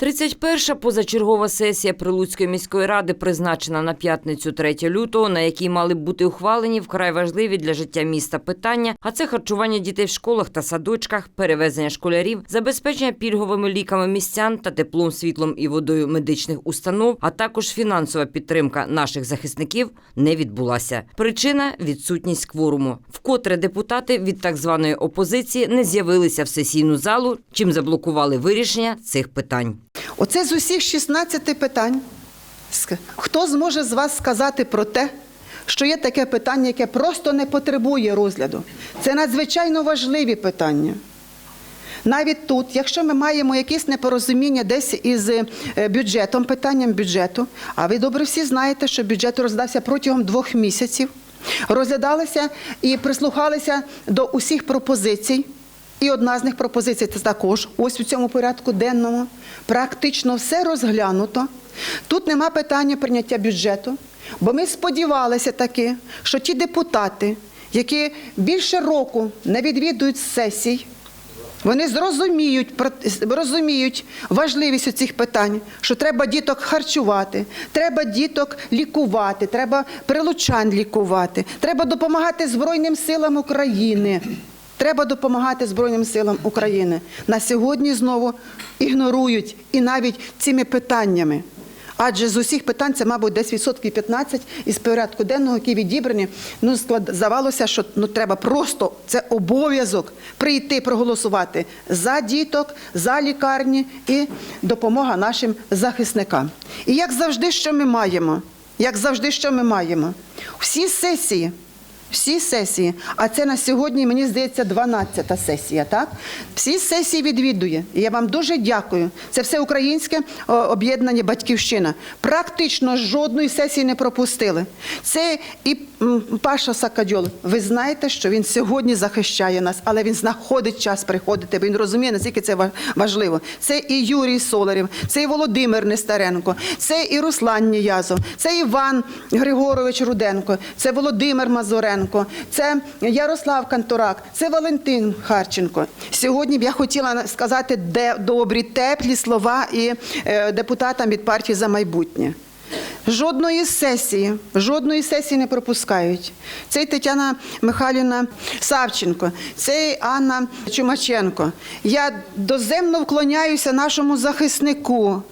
31-ша позачергова сесія Прилуцької міської ради призначена на п'ятницю 3 лютого, на якій мали б бути ухвалені вкрай важливі для життя міста питання, а це харчування дітей в школах та садочках, перевезення школярів, забезпечення пільговими ліками містян та теплом, світлом і водою медичних установ, а також фінансова підтримка наших захисників не відбулася. Причина відсутність кворуму. Вкотре депутати від так званої опозиції не з'явилися в сесійну залу, чим заблокували вирішення цих питань. Оце з усіх 16 питань. Хто зможе з вас сказати про те, що є таке питання, яке просто не потребує розгляду? Це надзвичайно важливі питання. Навіть тут, якщо ми маємо якісь непорозуміння десь із е, бюджетом, питанням бюджету, а ви добре всі знаєте, що бюджет роздався протягом двох місяців, розглядалися і прислухалися до усіх пропозицій. І одна з них пропозицій це також ось у цьому порядку денному. Практично все розглянуто. Тут нема питання прийняття бюджету, бо ми сподівалися таки, що ті депутати, які більше року не відвідують сесій, вони зрозуміють, розуміють важливість цих питань, що треба діток харчувати, треба діток лікувати, треба прилучан лікувати, треба допомагати Збройним силам України. Треба допомагати Збройним силам України. На сьогодні знову ігнорують і навіть цими питаннями. Адже з усіх питань це, мабуть, десь відсотків 15 із порядку денного, які відібрані. Ну, здавалося, що ну, треба просто це обов'язок прийти проголосувати за діток, за лікарні і допомога нашим захисникам. І як завжди, що ми маємо? Як завжди, що ми маємо? Всі сесії. Всі сесії, а це на сьогодні, мені здається, 12-та сесія, так? Всі сесії відвідує. І я вам дуже дякую. Це все українське об'єднання Батьківщина. Практично жодної сесії не пропустили. Це і Паша Сакадьол. Ви знаєте, що він сьогодні захищає нас, але він знаходить час приходити, бо він розуміє, наскільки це ва- важливо. Це і Юрій Соларів, це і Володимир Нестеренко, це і Руслан Ніязов, це Іван Григорович Руденко, це Володимир Мазуренко, це Ярослав Кантурак, це Валентин Харченко. Сьогодні б я хотіла сказати де добрі, теплі слова і е, депутатам від партії за майбутнє. Жодної сесії, жодної сесії не пропускають. Це й Тетяна Михайлівна Савченко, це й Анна Чумаченко. Я доземно вклоняюся нашому захиснику.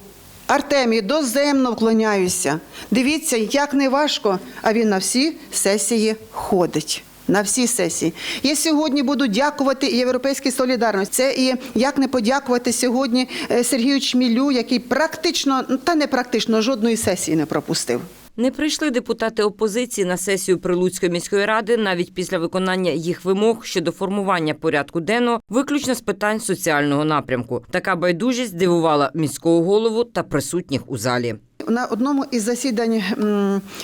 Артемій, доземно вклоняюся. Дивіться, як не важко, а він на всі сесії ходить. На всі сесії. Я сьогодні буду дякувати Європейській солідарності. Це і як не подякувати сьогодні е, Сергію Чмілю, який практично, та не практично, жодної сесії не пропустив. Не прийшли депутати опозиції на сесію Прилуцької міської ради навіть після виконання їх вимог щодо формування порядку денного, виключно з питань соціального напрямку. Така байдужість здивувала міського голову та присутніх у залі. На одному із засідань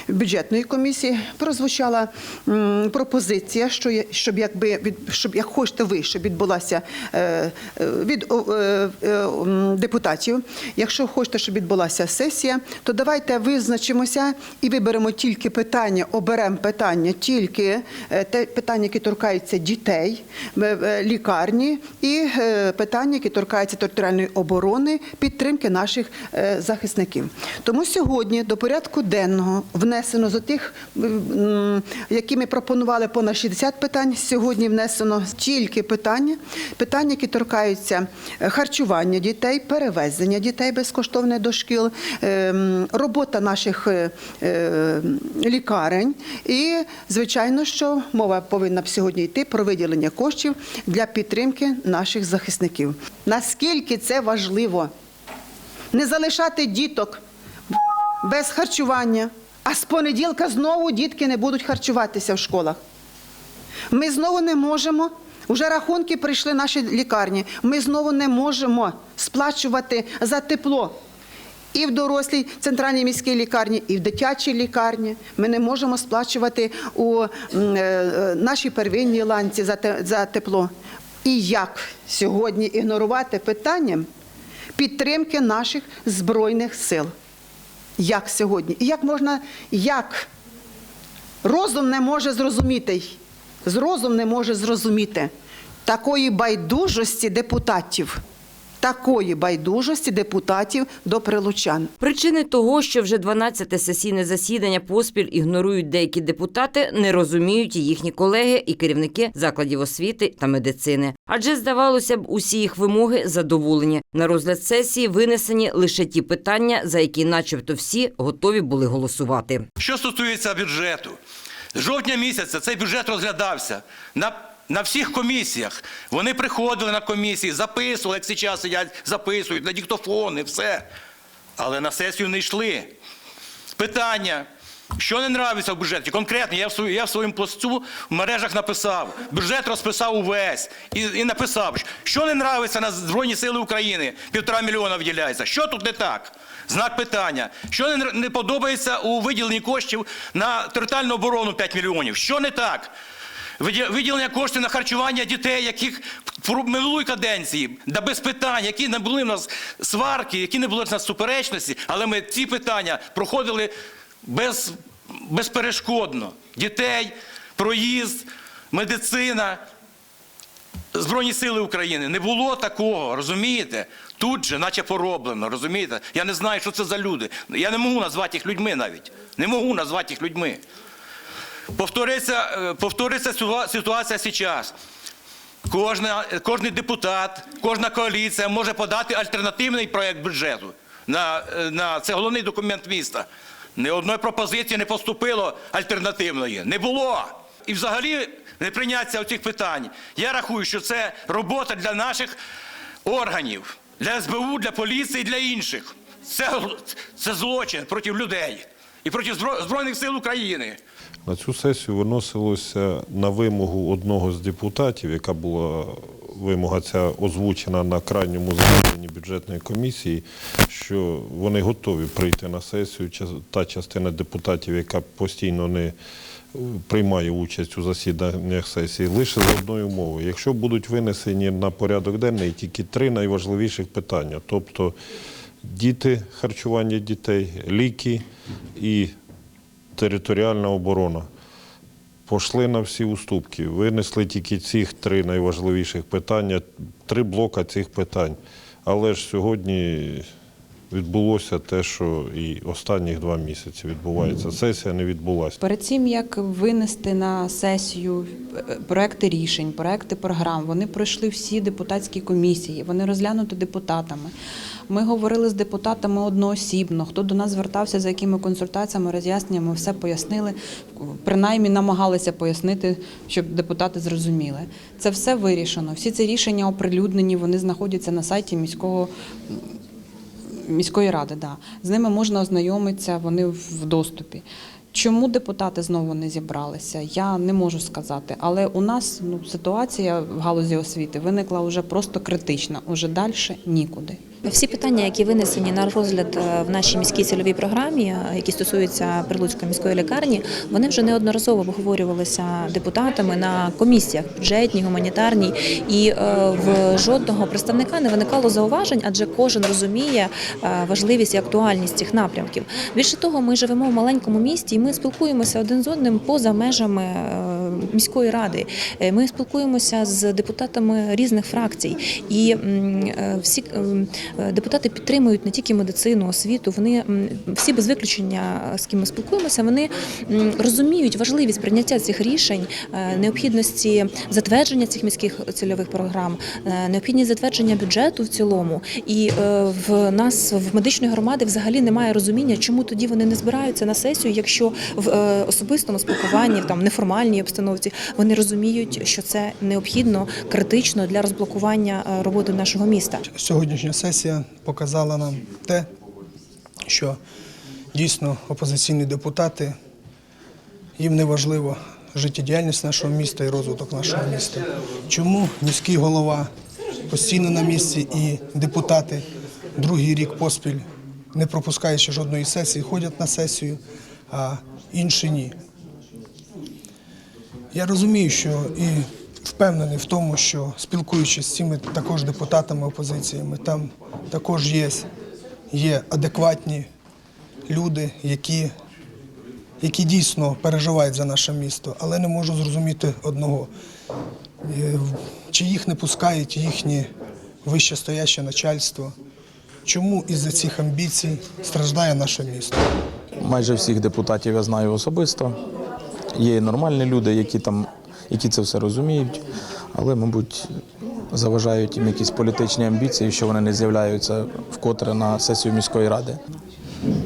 бюджетної комісії прозвучала пропозиція, що щоб якби від щоб як хочете ви, щоб відбулася е, е, від е, депутатів. Якщо хочете, щоб відбулася сесія, то давайте визначимося і виберемо тільки питання, оберемо питання тільки те питання, які торкаються дітей, лікарні, і питання, які торкаються територіальної оборони, підтримки наших захисників. Тому сьогодні до порядку денного внесено з тих, які ми пропонували понад 60 питань. Сьогодні внесено тільки питання, питання, які торкаються е, харчування дітей, перевезення дітей безкоштовне до шкіл, е, робота наших е, лікарень. І, звичайно, що мова повинна б сьогодні йти про виділення коштів для підтримки наших захисників. Наскільки це важливо? Не залишати діток без харчування, а з понеділка знову дітки не будуть харчуватися в школах. Ми знову не можемо. Уже рахунки прийшли наші лікарні. Ми знову не можемо сплачувати за тепло. І в дорослій центральній міській лікарні, і в дитячій лікарні. Ми не можемо сплачувати у е, е, нашій первинній ланці за тепло. І як сьогодні ігнорувати питання підтримки наших збройних сил? Як сьогодні? І як можна, як розум не може зрозуміти, з розум не може зрозуміти такої байдужості депутатів такої байдужості депутатів до прилучан. Причини того, що вже 12-те сесійне засідання поспіль ігнорують деякі депутати, не розуміють і їхні колеги і керівники закладів освіти та медицини. Адже здавалося б, усі їх вимоги задоволені. На розгляд сесії винесені лише ті питання, за які, начебто, всі готові були голосувати. Що стосується бюджету, з жовтня місяця цей бюджет розглядався на, на всіх комісіях. Вони приходили на комісії, записували, як зараз сидять, записують на диктофони, все. Але на сесію не йшли. Питання. Що не нравиться в бюджеті? Конкретно, я в, свою, я в своєму посту в мережах написав, бюджет розписав увесь і, і написав, що не нравиться на Збройні Сили України, півтора мільйона виділяється. Що тут не так? Знак питання. Що не, не подобається у виділенні коштів на територіальну оборону 5 мільйонів? Що не так? Виді- Виділення коштів на харчування дітей, яких в минулої каденції, да без питань, які не були в нас сварки, які не були в нас суперечності, але ми ці питання проходили без, безперешкодно. Дітей, проїзд, медицина, Збройні сили України. Не було такого, розумієте? Тут же, наче пороблено, розумієте? Я не знаю, що це за люди. Я не можу назвати їх людьми навіть. Не можу назвати їх людьми. Повториться, е, повториться ситуація зараз. Кожна, кожний депутат, кожна коаліція може подати альтернативний проєкт бюджету. На, е, на, це головний документ міста. Ні одної пропозиції не поступило альтернативної. Не було. І взагалі не прийняття цих питань. Я рахую, що це робота для наших органів, для СБУ, для поліції, для інших. Це, це злочин проти людей і проти Збройних сил України. На цю сесію виносилося на вимогу одного з депутатів, яка була вимога ця озвучена на крайньому засіданні бюджетної комісії, що вони готові прийти на сесію. Та частина депутатів, яка постійно не приймає участь у засіданнях сесії, лише з одною умовою. Якщо будуть винесені на порядок денний тільки три найважливіших питання, тобто діти, харчування дітей, ліки і територіальна оборона. Пошли на всі уступки, винесли тільки цих три найважливіших питання, три блока цих питань. Але ж сьогодні відбулося те, що і останніх два місяці відбувається. Сесія не відбулася. Перед цим як винести на сесію е, проекти рішень, проекти програм, вони пройшли всі депутатські комісії, вони розглянуті депутатами. Ми говорили з депутатами одноосібно. Хто до нас звертався, за якими консультаціями, роз'ясненнями, все пояснили. Принаймні намагалися пояснити, щоб депутати зрозуміли. Це все вирішено. Всі ці рішення оприлюднені, вони знаходяться на сайті міського міської ради. Да. З ними можна ознайомитися, вони в доступі. Чому депутати знову не зібралися? Я не можу сказати. Але у нас ну, ситуація в галузі освіти виникла вже просто критична. Уже далі нікуди. Всі питання, які винесені на розгляд е, в нашій міській цільовій програмі, е, які стосуються Прилуцької міської лікарні, вони вже неодноразово обговорювалися депутатами на комісіях бюджетній, гуманітарній, і е, в жодного представника не виникало зауважень, адже кожен розуміє важливість і актуальність цих напрямків. Більше того, ми живемо в маленькому місті, і ми спілкуємося один з одним поза межами міської ради. Ми спілкуємося з депутатами різних фракцій, і всі депутати підтримують не тільки медицину, освіту. Вони всі без виключення, е, з ким ми спілкуємося, вони розуміють важливість прийняття цих рішень, е, необхідності затвердження цих міських цільових програм, е, необхідність затвердження бюджету в цілому. І е, в нас в медичної громади взагалі немає розуміння, чому тоді вони не збираються на сесію, якщо в е, особистому спілкуванні, в там неформальній обстановці, вони розуміють, що це необхідно критично для розблокування е, роботи нашого міста. Сьогоднішня сесія показала нам те, що дійсно опозиційні депутати, їм не важливо життєдіяльність нашого міста і розвиток нашого міста. Чому міський голова постійно на місці і депутати другий рік поспіль, не пропускаючи жодної сесії, ходять на сесію, а інші ні. Я розумію, що і впевнений в тому, що спілкуючись з цими також депутатами опозиціями, там також є, є адекватні люди, які, які дійсно переживають за наше місто, але не можу зрозуміти одного. Е, Чи їх не пускають їхні вищестояще начальство. Чому із-за цих амбіцій страждає наше місто? Майже всіх депутатів я знаю особисто. Є нормальні люди, які там, які це все розуміють, але, мабуть, заважають їм якісь політичні амбіції, що вони не з'являються вкотре на сесію міської ради.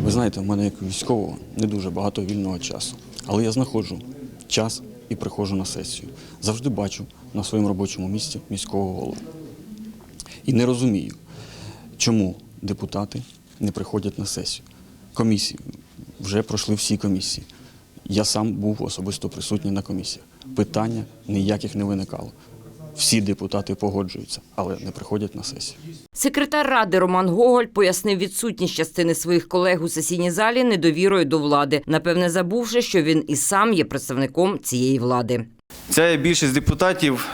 Ви знаєте, в мене як військового не дуже багато вільного часу. Але я знаходжу час і приходжу на сесію. Завжди бачу на своєму робочому місці міського голову. І не розумію, чому депутати не приходять на сесію. Комісії вже пройшли всі комісії. Я сам був особисто присутній на комісіях. Питання ніяких не виникало. Всі депутати погоджуються, але не приходять на сесію. Секретар ради Роман Гоголь пояснив відсутність частини своїх колег у сесійній залі недовірою до влади, напевне, забувши, що він і сам є представником цієї влади. Ця більшість депутатів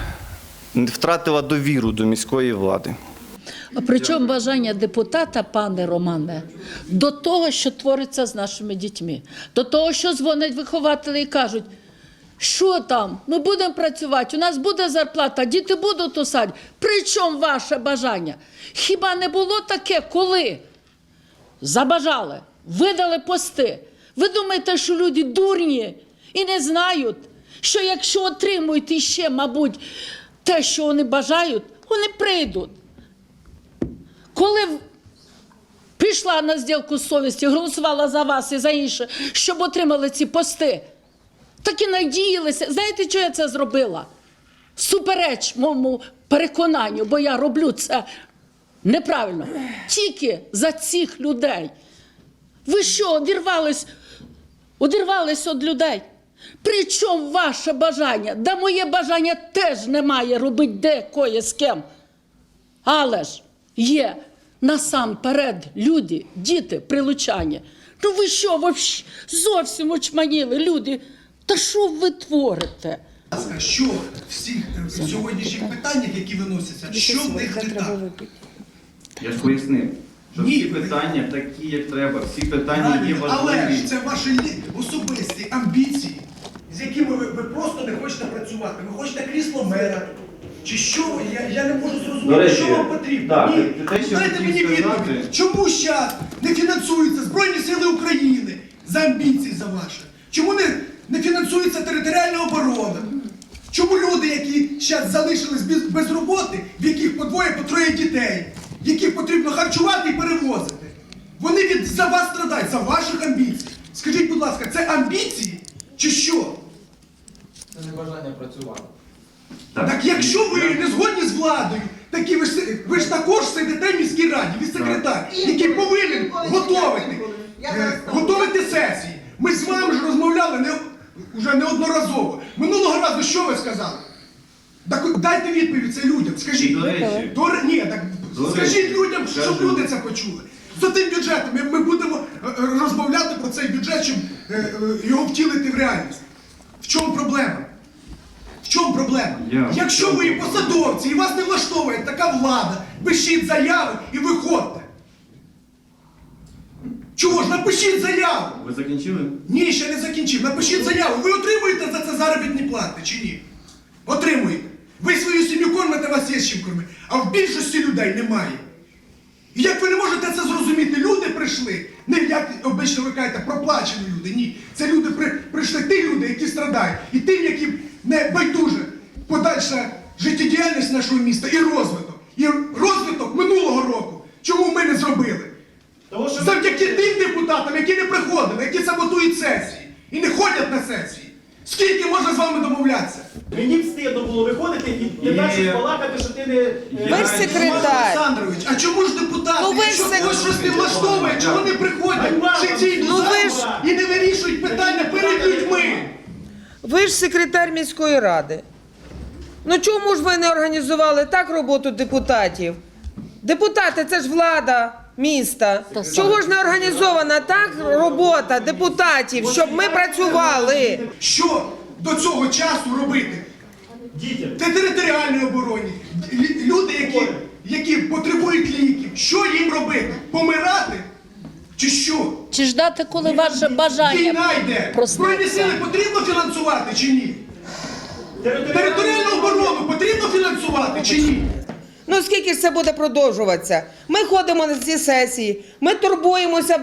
втратила довіру до міської влади. Причому бажання депутата, пане Романе, до того, що твориться з нашими дітьми, до того, що дзвонять вихователі і кажуть, що там, ми будемо працювати, у нас буде зарплата, діти будуть у саді. Причому ваше бажання? Хіба не було таке, коли забажали, видали пости? Ви думаєте, що люди дурні і не знають, що якщо отримують іще, мабуть, те, що вони бажають, вони прийдуть. Коли пішла на зділку совісті, голосувала за вас і за інше, щоб отримали ці пости, так і надіялися. Знаєте, що я це зробила? Супереч моєму переконанню, бо я роблю це неправильно. Тільки за цих людей. Ви що, одірвались, одірвались від людей? Причому ваше бажання? Да моє бажання теж немає робити де кое з ким. Але ж є насамперед люди, діти, прилучання. Ну ви що, вообще зовсім очманіли, люди? Та що ви творите? ласка, що в всіх е, сьогоднішніх питаннях, які виносяться, що в них не так? Я ж пояснив, що Ні, всі ви- питання такі, як треба, всі питання є Правильно, але важливі. ж це ваші лі- особисті амбіції, з якими ви, ви просто не хочете працювати. Ви хочете крісло мера. Чи що? Я, я не можу зрозуміти, До речі, що вам потрібно. так, Ні. те, що Дайте хотів мені сказати- відповідь. Чому зараз не фінансуються Збройні Сили України за амбіції за ваші? Чому не, не фінансується територіальна оборона? Чому люди, які зараз залишились без, без роботи, в яких по двоє, по троє дітей, яких потрібно харчувати і перевозити, вони від за вас страдають, за ваших амбіцій. Скажіть, будь ласка, це амбіції чи що? Це не бажання працювати. Так, якщо ви не згодні з владою, такі ви ж, ви ж також сидите в міській раді, ви секретар, який повинен готовити, е, готовити сесії. Ми з вами ж розмовляли не, вже неодноразово. Минулого разу що ви сказали? Так дайте відповідь це людям. Скажіть. До речі. До ні, так До скажіть речі, людям, щоб скажу. люди це почули. За тим бюджетом ми, ми будемо е, е, розмовляти про цей бюджет, щоб е, е, його втілити в реальність. В чому проблема? В чому проблема? Я- Якщо ви посадовці і вас не влаштовує така влада, пишіть заяви і виходьте. Чого ж, напишіть заяву. Ви закінчили? Ні, ще не закінчив. Напишіть заяву. Ви отримуєте за це заробітні плати чи ні? Отримуєте. Ви свою сім'ю кормите, вас є з чим кормити. А в більшості людей немає. І як ви не можете це зрозуміти? Люди прийшли, не як обично ви кажете, проплачені люди. Ні. Це люди при, прийшли ті люди, які страдають, і тим, яким не байдуже подальша життєдіяльність нашого міста і розвиток. І розвиток минулого року. Чому ми не зробили? Завдяки тим депутатам, які не приходили, які саботують сесії і не ходять на сесії. Скільки можна з вами домовлятися? Мені б стидно було виходити і, Ні. далі балакати, що ти не. Ви ж Роман Олександрович, а чому ж депутати, Ну, ви ж якщо когось щось не влаштовує, чого не приходять в сесійну Ну, ви залу ж- і не вирішують питання перед людьми? Ви ж секретар міської ради. Ну чому ж ви не організували так роботу депутатів? Депутати це ж влада міста. Чого ж не організована так робота депутатів, щоб ми працювали? Що до цього часу робити? Дітям. Те територіальній обороні. Люди, які, які потребують ліків, що їм робити? Помирати? Чи що? Чи ждати, коли ваше бажання Війна йде. Збройні сили потрібно фінансувати чи ні? Територіальну оборону потрібно фінансувати чи ні? Ну скільки ж це буде продовжуватися? Ми ходимо на ці сесії, ми турбуємося,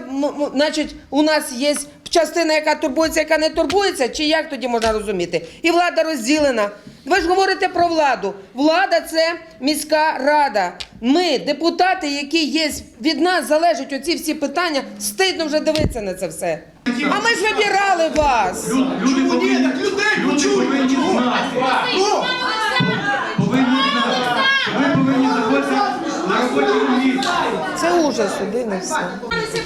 значить, у нас є частина, яка турбується, яка не турбується, чи як тоді можна розуміти? І влада розділена. Ви ж говорите про владу. Влада це міська рада. Ми, депутати, які є, від нас залежать оці всі питання, стидно вже дивитися на це все. А ми ж вибирали вас. Люди повинні, люди повинні знати. Повинні знати. Ви повинні знаходитися на робочому місці. Це ужас, один і все.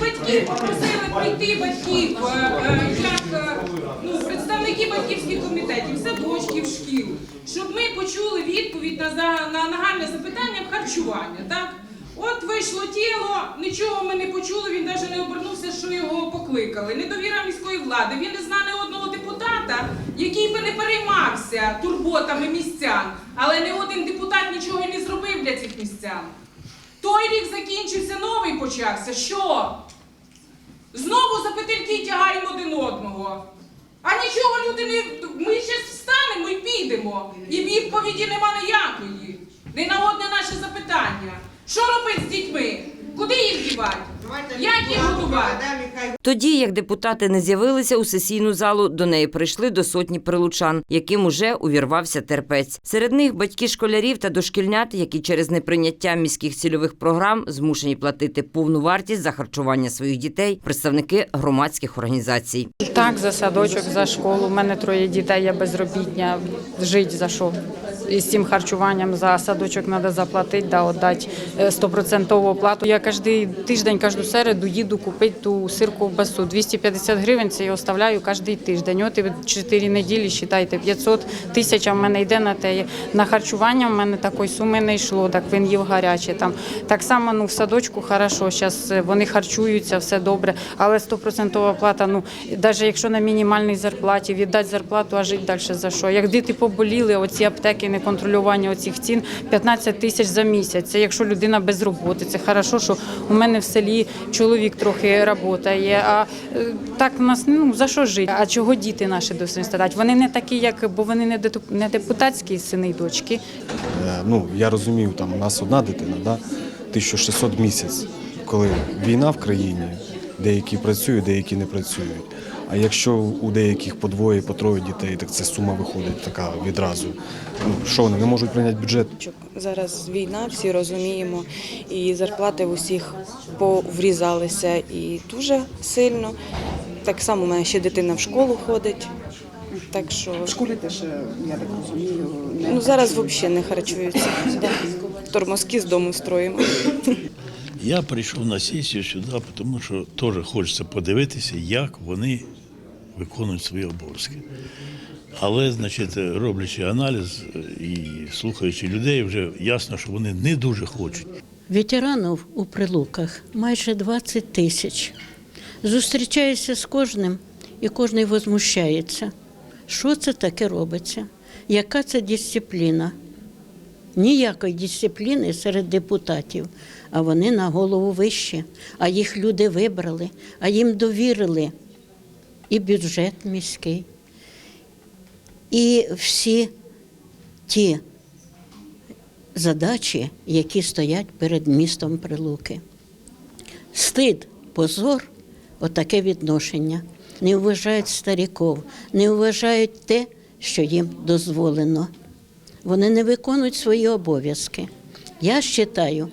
Батьків попросили прийти батьків, е, е, як е, ну, представники батьківських комітетів, садочків, шкіл, щоб ми почули відповідь на, за- на нагальне запитання харчування. Так? От вийшло тіло, нічого ми не почули, він навіть не обернувся, що його покликали. Недовіра міської влади. Він не знає одного депутата, який би не переймався турботами містян. Але ні один депутат нічого не зробив для цих містян. Той рік закінчився, новий почався. Що? Знову за петельки тягаємо один одного. А нічого люди не. Ми ще встанемо і підемо. І відповіді нема ніякої. Не на одне наше запитання. Що робити з дітьми? Куди їх дівати? Як їх годувати? Тоді, як депутати не з'явилися у сесійну залу, до неї прийшли до сотні прилучан, яким уже увірвався терпець. Серед них батьки школярів та дошкільнят, які через неприйняття міських цільових програм змушені платити повну вартість за харчування своїх дітей, представники громадських організацій. Так, за садочок, за школу. У мене троє дітей, я безробітня. Жить за що? І з цим харчуванням за садочок треба заплатити, да, віддати е, стопроцентову оплату. Я кожен тиждень, кожну середу їду купити ту сир ковбасу. 250 гривень це я оставляю кожен тиждень. От і 4 неділі, вважайте, 500 тисяч в мене йде на те. На харчування в мене такої суми не йшло, так він їв гаряче. Там. Так само ну, в садочку хорошо, зараз вони харчуються, все добре, але стопроцентова оплата, ну, навіть якщо на мінімальній зарплаті, віддати зарплату, а жити далі за що? Як діти поболіли, оці аптеки, неконтролювання оцих цін, 15 тисяч за місяць. Це якщо людина без роботи. Це хорошо, що у мене в селі чоловік трохи працює, а е, так у нас ну, за що жити? А чого діти наші досі страдать? Вони не такі, як, бо вони не не депутатські сини і дочки. Е, Ну, я розумію, там у нас одна дитина, да? 1600 в місяць, коли війна в країні, деякі працюють, деякі не працюють. А якщо у деяких по двоє, по троє дітей, так це сума виходить така відразу. Ну, що вони не можуть прийняти бюджет? Зараз війна, всі розуміємо, і зарплати в усіх поврізалися і дуже сильно. Так само у мене ще дитина в школу ходить. Так що в школі теж, я так розумію, ну зараз взагалі не харчуються. Да. Тормозки з дому строїмо. Я прийшов на сесію сюди, тому що теж хочеться подивитися, як вони виконують свої обов'язки. Але, значить, роблячи аналіз і слухаючи людей, вже ясно, що вони не дуже хочуть. Ветеранів у прилуках майже 20 тисяч. Зустрічаюся з кожним, і кожен возмущається. Що це таке робиться? Яка це дисципліна? Ніякої дисципліни серед депутатів, а вони на голову вище, а їх люди вибрали, а їм довірили і бюджет міський, і всі ті задачі, які стоять перед містом Прилуки. Стид, позор отаке відношення. Не вважають старіків, не вважають те, що їм дозволено. Вони не виконують свої обов'язки. Я вважаю,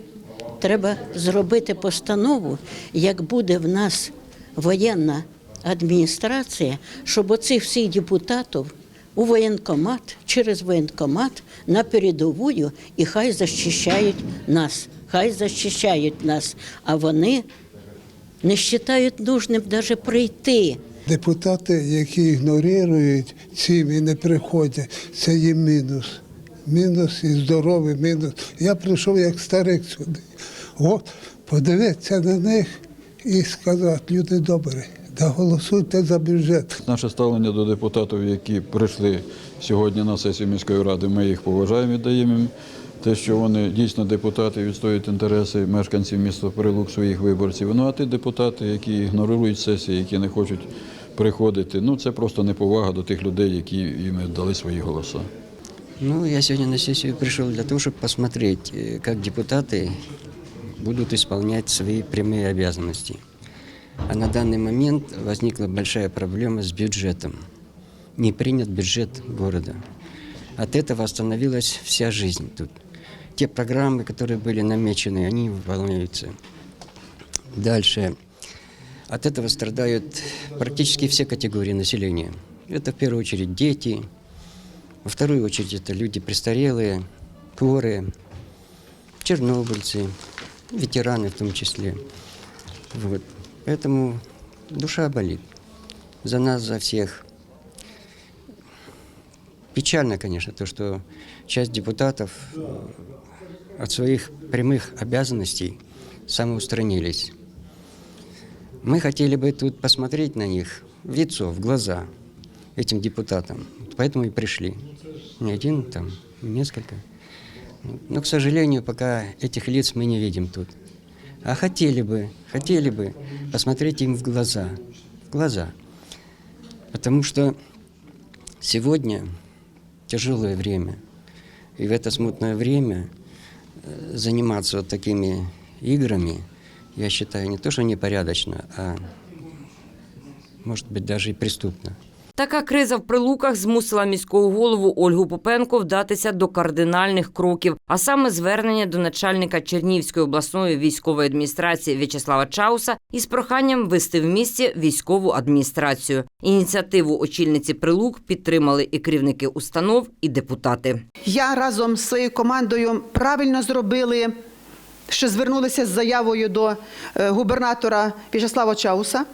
треба зробити постанову, як буде в нас воєнна адміністрація, щоб оцих всіх депутатів у воєнкомат, через воєнкомат на передовую і хай захищають нас, хай захищають нас, а вони не вважають нужним навіть прийти. Депутати, які ігнорують цим і не приходять, це їм мінус. Мінус і здоровий мінус. Я прийшов як старик сюди. От, подивитися на них і сказати, люди добрі, да голосуйте за бюджет. Наше ставлення до депутатів, які прийшли сьогодні на сесію міської ради, ми їх поважаємо і даємо їм те, що вони дійсно депутати відстоюють інтереси мешканців міста Прилук своїх виборців. Ну а ті депутати, які ігнорують сесії, які не хочуть приходити, ну це просто неповага до тих людей, які їм дали свої голоси. Ну, я сегодня на сессию пришел для того, чтобы посмотреть, э, как депутаты будут исполнять свои прямые обязанности. А на данный момент возникла большая проблема с бюджетом. Не принят бюджет города. От этого остановилась вся жизнь тут. Те программы, которые были намечены, они выполняются. Дальше. От этого страдают практически все категории населения. Это в первую очередь дети, во вторую очередь это люди престарелые, хворые, чернобыльцы, ветераны в том числе. Вот. Поэтому душа болит за нас, за всех. Печально, конечно, то, что часть депутатов э, от своих прямых обязанностей самоустранились. Мы хотели бы тут посмотреть на них в лицо, в глаза этим депутатам. Поэтому и пришли. Не один, там, несколько. Но, к сожалению, пока этих лиц мы не видим тут. А хотели бы, хотели бы посмотреть им в глаза. В глаза. Потому что сегодня тяжелое время. И в это смутное время э, заниматься вот такими играми, я считаю, не то, что непорядочно, а может быть даже и преступно. Така криза в прилуках змусила міського голову Ольгу Попенко вдатися до кардинальних кроків, а саме звернення до начальника Чернівської обласної військової адміністрації В'ячеслава Чауса із проханням ввести в місті військову адміністрацію. Ініціативу очільниці прилук підтримали і керівники установ, і депутати. Я разом з своєю командою правильно зробили, що звернулися з заявою до е, губернатора В'ячеслава Чауса,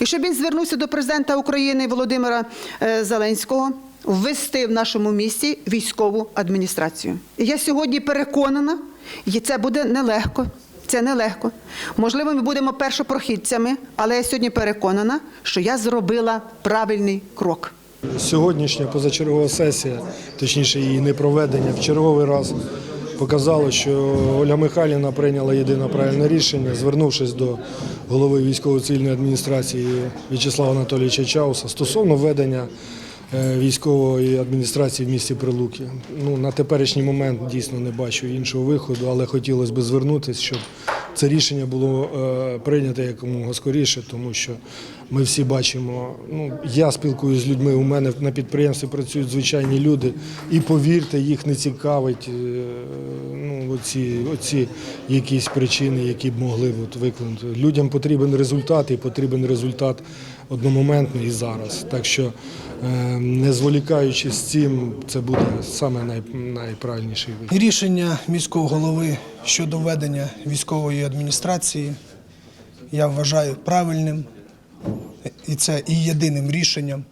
і щоб він звернувся до президента України Володимира е, Зеленського ввести в нашому місті військову адміністрацію. І я сьогодні переконана, і це буде нелегко. Це нелегко. Можливо, ми будемо першопрохідцями, але я сьогодні переконана, що я зробила правильний крок. Сьогоднішня позачергова сесія, точніше її непроведення, в черговий раз показало, що Оля Михайлівна прийняла єдине правильне рішення, звернувшись до голови військово-цивільної адміністрації В'ячеслава Анатолійовича Чауса стосовно введення е, військової адміністрації в місті Прилуки. Ну, на теперішній момент дійсно не бачу іншого виходу, але хотілося б звернутися, щоб це рішення було е, прийнято якомога скоріше, тому що ми всі бачимо. Ну я спілкуюся з людьми. У мене на підприємстві працюють звичайні люди, і повірте, їх не цікавить е, ну, оці, оці якісь причини, які б могли от, викликати. Людям потрібен результат, і потрібен результат одномоментний і зараз. Так що, е, не зволікаючи з цим, це буде саме най, найправильніший вихід. Рішення міського голови щодо введення військової адміністрації я вважаю правильним, і це і єдиним рішенням,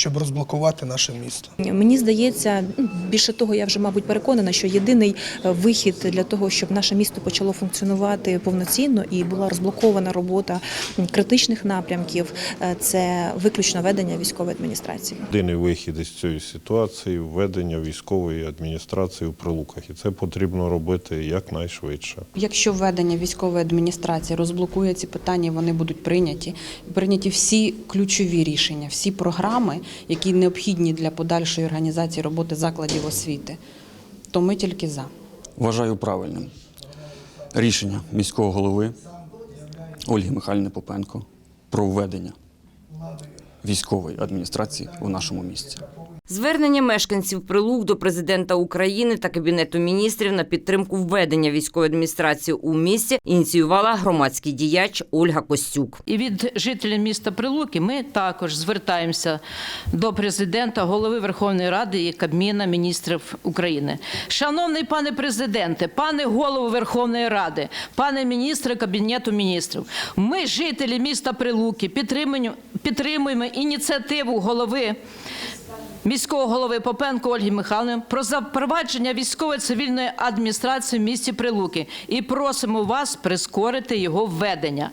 щоб розблокувати наше місто. Мені здається, ну, більше того, я вже мабуть переконана, що єдиний е, вихід для того, щоб наше місто почало функціонувати повноцінно і була розблокована робота критичних напрямків, е, це виключно ведення військової адміністрації. Єдиний вихід із цієї ситуації введення військової адміністрації в прилуках. І це потрібно робити якнайшвидше. Якщо введення військової адміністрації розблокує ці питання, вони будуть прийняті. Прийняті всі ключові рішення, всі програми, які необхідні для подальшої організації роботи закладів освіти, то ми тільки за. Вважаю правильним рішення міського голови Ольги Михайлівни Попенко про введення військової адміністрації у нашому місті. Звернення мешканців прилук до президента України та кабінету міністрів на підтримку введення військової адміністрації у місті ініціювала громадський діяч Ольга Костюк. І від жителів міста Прилуки ми також звертаємося до президента, голови Верховної Ради і Кабміна міністрів України. Шановний пане президенте, пане голову Верховної Ради, пане міністре Кабінету міністрів, ми, жителі міста Прилуки, підтримуємо, ініціативу голови. Міського голови Попенко Ольги Михайловни про запровадження військової цивільної адміністрації в місті Прилуки і просимо вас прискорити його введення.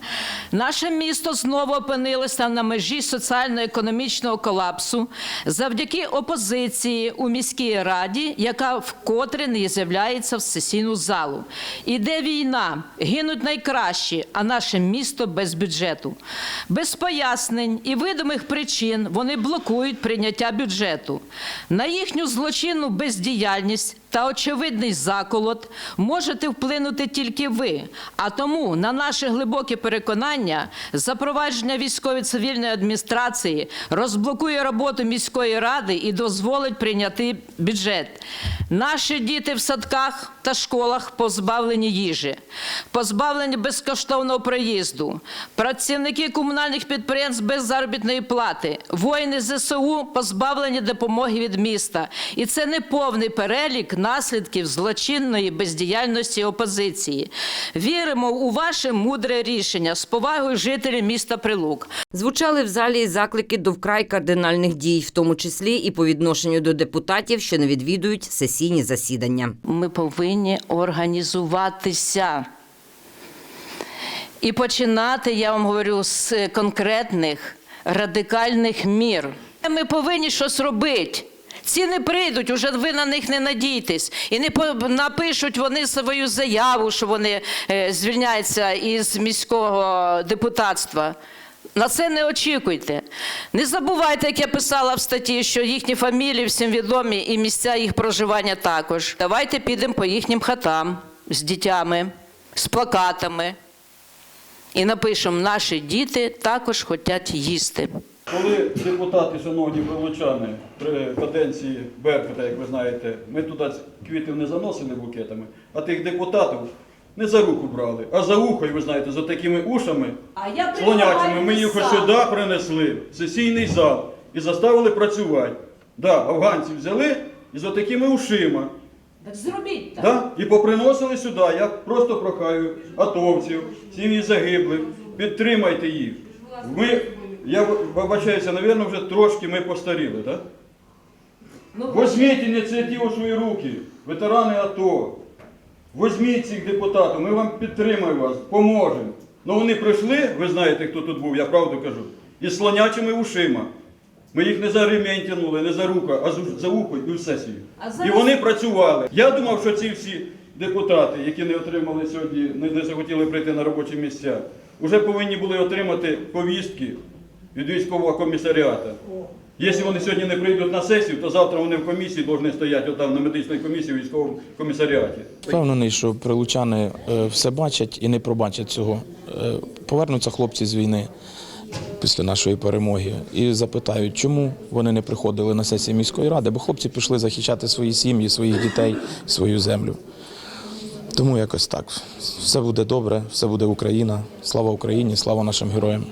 Наше місто знову опинилося на межі соціально-економічного колапсу завдяки опозиції у міській раді, яка вкотре не з'являється в сесійну залу. Іде війна, гинуть найкращі, а наше місто без бюджету. Без пояснень і видимих причин вони блокують прийняття бюджету. Бюджету. На їхню злочинну бездіяльність та очевидний заколот можете вплинути тільки ви. А тому, на наше глибоке переконання, запровадження військово-цивільної адміністрації розблокує роботу міської ради і дозволить прийняти бюджет. Наші діти в садках та школах позбавлені їжі, позбавлені безкоштовного проїзду, працівники комунальних підприємств без заробітної плати, воїни ЗСУ позбавлені допомоги від міста. І це не повний перелік наслідків злочинної бездіяльності опозиції. Віримо у ваше мудре рішення з повагою жителів міста Прилук. Звучали в залі заклики до вкрай кардинальних дій, в тому числі і по відношенню до депутатів, що не відвідують сесійні засідання. Ми повинні організуватися. І починати, я вам говорю, з конкретних радикальних мір. Ми повинні щось робити. Ці не прийдуть, уже ви на них не надійтесь. І не напишуть вони свою заяву, що вони е, звільняються із міського депутатства. На це не очікуйте. Не забувайте, як я писала в статті, що їхні фамілії всім відомі і місця їх проживання також. Давайте підемо по їхнім хатам з дітями, з плакатами і напишемо: наші діти також хочуть їсти. Коли депутати, шановні прилучани, при каденції Беркута, як ви знаєте, ми туди квітів не заносили букетами, а тих депутатів не за руку брали, а за ухо, і ви знаєте, за такими ушами, А я слонячими, ми їх ось сюди принесли, в сесійний зал, і заставили працювати. Да, афганців взяли і за такими ушима. Так зробіть так. Да? І поприносили сюди. Я просто прохаю атовців, сім'ї загиблих, підтримайте їх. Ми, я вибачаюся, напевно, вже трошки ми постаріли, так? Возьміть ініціативу в свої руки, ветерани АТО. Возьміть цих депутатів, ми вам підтримаємо вас, поможемо. Ну вони прийшли, ви знаєте, хто тут був, я правду кажу, із слонячими ушима. Ми їх не за ремінь тягнули, не за руку, а за- ухо і в сесію. І вони працювали. Я думав, що ці всі депутати, які не отримали сьогодні, не захотіли прийти на робочі місця, вже повинні були отримати повістки від військового комісаріата. Якщо вони сьогодні не прийдуть на сесію, то завтра вони в комісії повинні стояти отам на медичній комісії в військовому комісаріаті. Впевнений, що прилучани е, все бачать і не пробачать цього. Е, Повернуться хлопці з війни після нашої перемоги і запитають, чому вони не приходили на сесії міської ради, бо хлопці пішли захищати свої сім'ї, своїх дітей, свою землю. Тому якось так. Все буде добре, все буде Україна. Слава Україні, слава нашим героям.